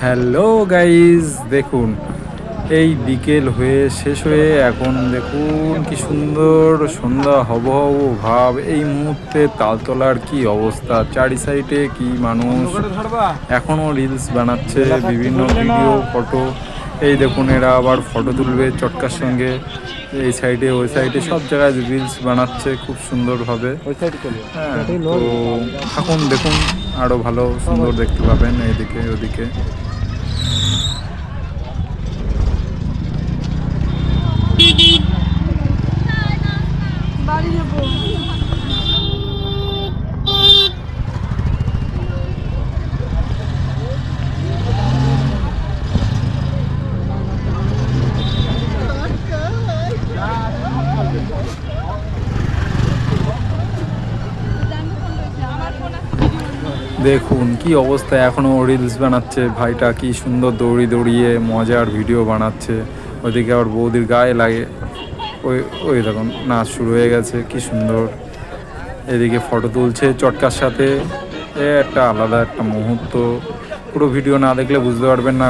Hello guys দেখুন এই বিকেল হয়ে শেষ হয়ে এখন দেখুন কি সুন্দর সন্ধ্যা হব হব ভাব। এই মুহূর্তে তালতলার কি অবস্থা? চারি সাইডে কি মানুষ? এখনও রিলস বানাচ্ছে বিভিন্ন ভিডিও ফটো এই দেখুন এরা আবার ফটো তুলবে চটকার সঙ্গে। এই সাইডে ওই সাইডে সব জায়গায় রিলস বানাচ্ছে খুব সুন্দরভাবে। হ্যাঁ তো থাকুন দেখুন আরও ভালো সুন্দর দেখতে পাবেন এইদিকে ওদিকে। দেখুন কি অবস্থা এখনও রিলস বানাচ্ছে, ভাইটা কি সুন্দর দৌড়ি দৌড়িয়ে মজার ভিডিও বানাচ্ছে। ওইদিকে আবার বৌদির গায়ে লাগে। ওই ওই দেখুন, নাচ শুরু হয়ে গেছে, কি সুন্দর। এদিকে ফটো তুলছে চটকার সাথে। এ একটা আলাদা একটা মুহূর্ত। পুরো ভিডিও না দেখলে বুঝতে পারবেন না